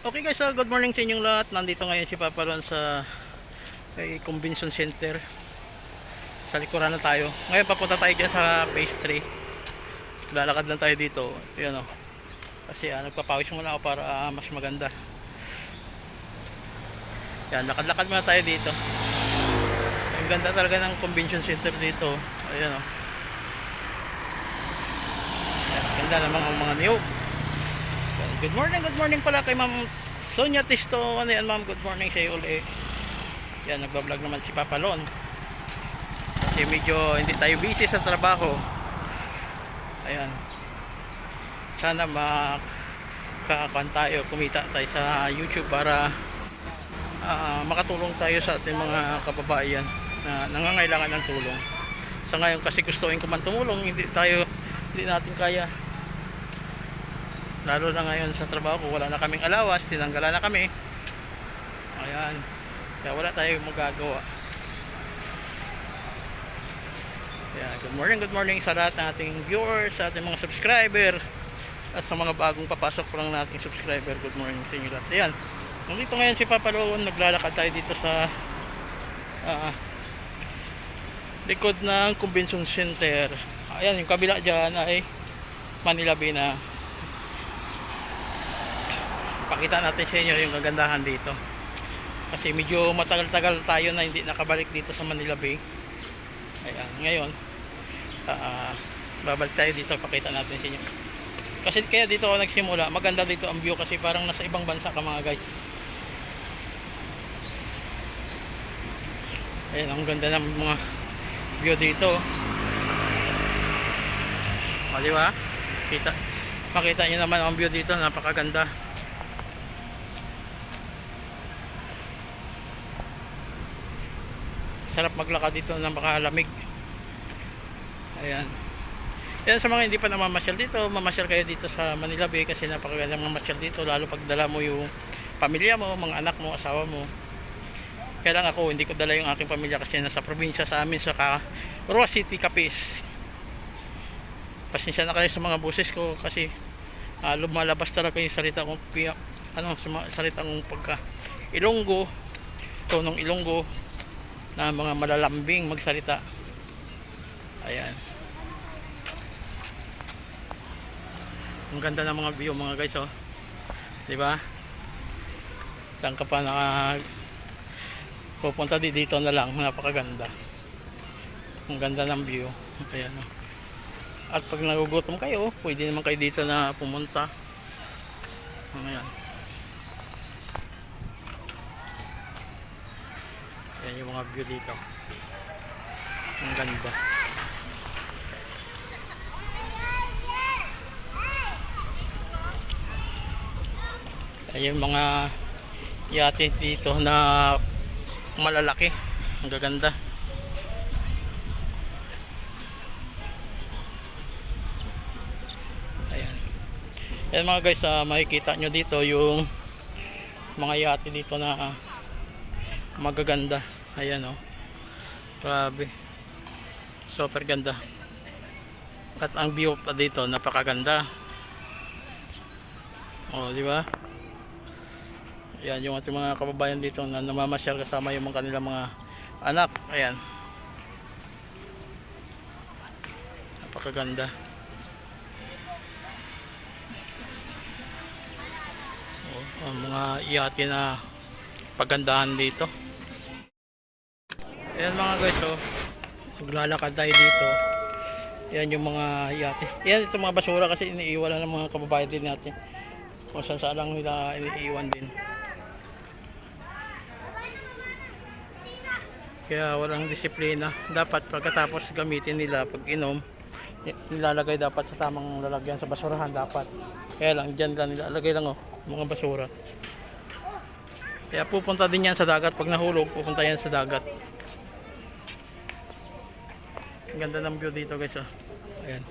Okay guys, so good morning sa inyong lahat. Nandito ngayon si Papa Ron sa kay Convention Center. Sa likuran na tayo. Ngayon papunta tayo dyan sa 3. Lalakad lang tayo dito. Yan o. Kasi ah, nagpapawis muna ako para ah, mas maganda. Yan, lakad-lakad muna tayo dito. Ang ganda talaga ng convention center dito. Ayan o. Yan, ganda naman ang mga niyog. Good morning, good morning pala kay Ma'am Sonia Tisto. Ano yan ma'am? Good morning sa iyo ulit. Yan, nagbablog naman si Papa Lon. Kasi medyo hindi tayo busy sa trabaho. Ayan. Sana makakakuan tayo, kumita tayo sa YouTube para ah, makatulong tayo sa ating mga kababayan na nangangailangan ng tulong. Sa ngayon kasi gustuin ko man tumulong, hindi tayo hindi natin kaya lalo na ngayon sa trabaho ko wala na kaming alawas tinanggalan na kami. Ayan. Kaya wala tayong magagawa. Ayan, good morning good morning sa lahat ng ating viewers sa ating mga subscriber at sa mga bagong papasok po lang nating subscriber. Good morning sa inyo lahat. Ayan. Nandito ngayon si Papa Loon naglalakad tayo dito sa ah, likod ng convention center. Ayan yung kabila dyan ay Manila Bay na pakita natin sa inyo yung kagandahan dito. Kasi medyo matagal-tagal tayo na hindi nakabalik dito sa Manila Bay. Ayan, ngayon ah, babalik tayo dito pakita natin sa inyo. Kasi kaya dito ako nagsimula maganda dito ang view kasi parang nasa ibang bansa ka mga guys. Ayan, ang ganda ng mga view dito. O diba kita makita nyo naman ang view dito napakaganda sarap maglakad dito ng makalamig. Ayan. Yan sa mga hindi pa namamasyal dito mamasyal kayo dito sa Manila Bay kasi napakagandang mamasyal dito lalo pag dala mo yung pamilya mo, mga anak mo, asawa mo. Kaya lang ako hindi ko dala yung aking pamilya kasi nasa probinsya sa amin sa Roa City, Capiz. Pasensya na kayo sa mga boses ko kasi uh, lumalabas talaga yung salita kong ano, salita kong pagka Ilonggo tonong Ilonggo na mga malalambing magsalita. Ayan. Ang ganda ng mga view mga guys oh. Di ba? Saan ka pa naka pupunta di dito na lang. Napakaganda. Ang ganda ng view. Ayan oh. At pag nagugutom kayo pwede naman kayo dito na pumunta. Ayan Yan yung mga view dito. Ang ganda. Ayan yung mga yate dito na malalaki. Ang gaganda. Ayan. Ayan mga guys, ah, makikita nyo dito yung mga yate dito na magaganda ayan oh. Grabe. Super ganda. At ang view pa dito napakaganda. Oh di ba? Ayan yung ating mga kababayan dito na namamasyal kasama yung mga kanilang mga anak. Ayan. Napakaganda. Oh, ang mga yate na pagandahan dito Ayan mga guys oh. Naglalakad tayo dito. Yan yung mga yate. Yan ito mga basura kasi iniiwan na ng mga kababayan din natin. Kung saan saan lang nila iniiwan din. Kaya walang disiplina. Dapat pagkatapos gamitin nila pag inom, nilalagay dapat sa tamang lalagyan sa basurahan dapat. Kaya lang dyan lang nilalagay lang oh, mga basura. Kaya pupunta din yan sa dagat. Pag nahulog, pupunta yan sa dagat. Ang ganda ng view dito guys. Oh. Ayan.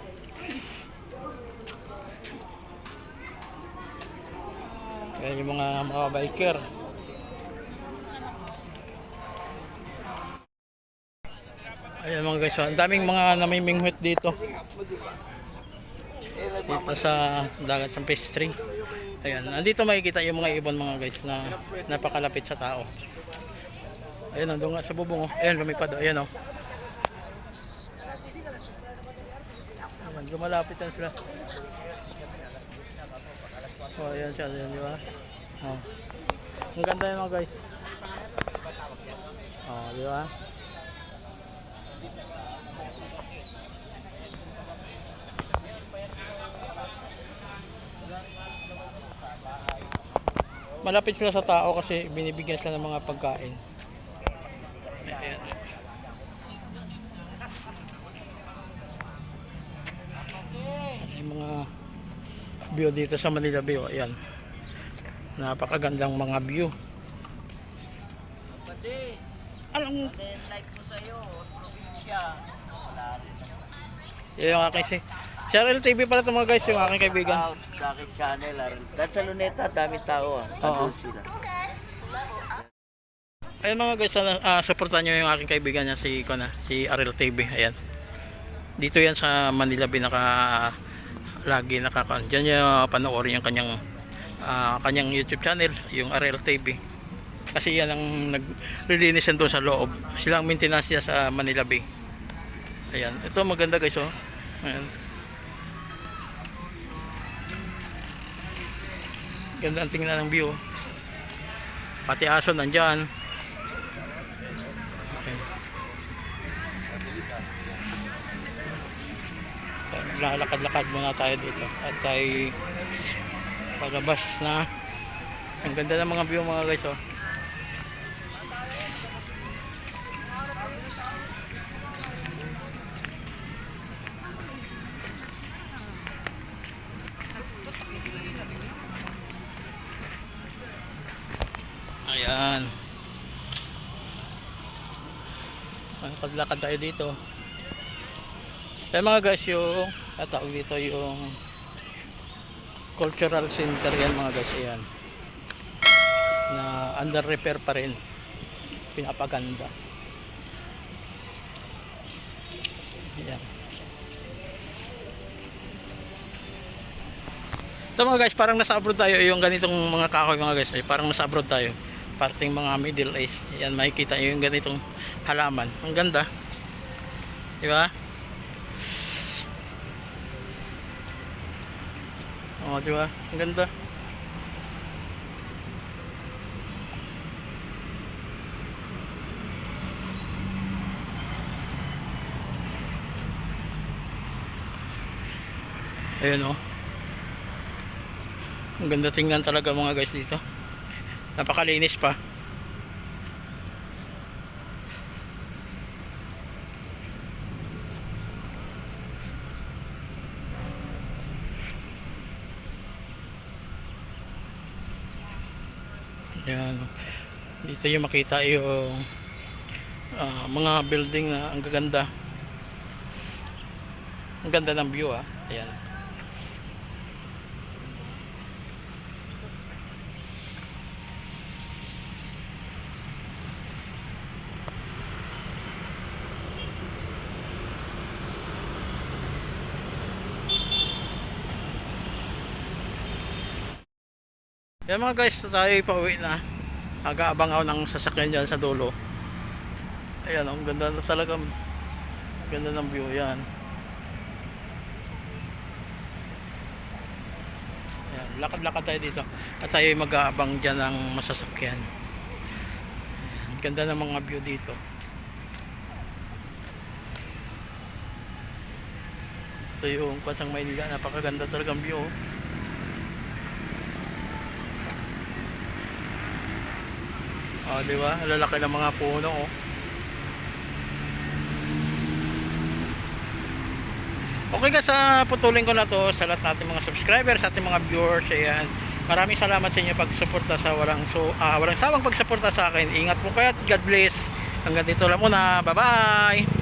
Ayan yung mga mga biker. Ayan mga guys. oh. Ang daming mga namimingwit dito. Dito sa dagat phase 3. Ayan, nandito makikita yung mga ibon mga guys na napakalapit sa tao. Ayan, nandun nga sa bubong. Oh. Ayan, lumipad. oh. Ayan, oh. Ayan, lumalapit yan sila. Oh, ayan siya. Ayan, di ba? Oh. Ang ganda yun mga guys. Oh, di ba? Malapit sila sa tao kasi binibigyan sila ng mga pagkain. Ayan. Yung mga view dito sa Manila Bay. oh, Ayan. Napakagandang mga view. Pati, Anong then like ko sa'yo, probinsya. Wala rin. Yung aking si Cheryl TV pala ito mga guys, yung aking kaibigan. Sa aking channel. Aral. Dahil sa luneta, daming tao ah. Oo. Ayun mga guys, sana, ah, supportan nyo yung aking kaibigan niya si Kona, si Ariel TV. Ayan. Dito yan sa Manila binaka lagi nakaka Diyan niya panoorin yung kanyang ah, kanyang YouTube channel, yung Ariel TV. Kasi yan ang naglilinis yan doon sa loob. Sila ang maintenance niya sa Manila Bay. Ayan. Ito maganda guys oh. Ayan. Ganda ang tingnan ng view. Pati aso nandyan. Lalakad-lakad muna tayo dito. At tayo palabas na. Ang ganda ng mga view mga guys oh. ayan. Lakad-lakad tayo dito. Kaya mga guys yung tatawag dito yung cultural center yan mga guys yan na under repair pa rin. Pinapaganda. Yan ito mga guys parang nasa abroad tayo. Yung ganitong mga kahoy mga guys ay parang nasa abroad tayo. Parting mga middle east. Yan makikita yung ganitong halaman. Ang ganda. Di ba Oh, di ba? Ang ganda. Ayun oh. Ang ganda tingnan talaga mga guys dito. Napakalinis pa. Yan. Dito yung makita yung ah, mga building na ang gaganda. Ang ganda ng view ah. Ayan. Yan mga guys, tayo pauwi na. Aga-abang ako ng sasakyan dyan sa dulo. Ayan, ang ganda na talaga. Ganda ng view yan. Lakad-lakad tayo dito. At tayo mag-aabang dyan ng masasakyan. Ayan, ganda ng mga view dito. Ito yung Pasang Maynila. Napakaganda talagang view. Oh. Di ba? Lalaki ng mga puno, oh. Okay ka sa putulin ko na to sa lahat nating mga subscribers, sa ating mga viewers, ayan. Maraming salamat sa inyo pagsuporta sa walang so ah, walang sawang pagsuporta sa akin. Ingat po kayo at God bless. Hanggang dito lang muna. Bye-bye.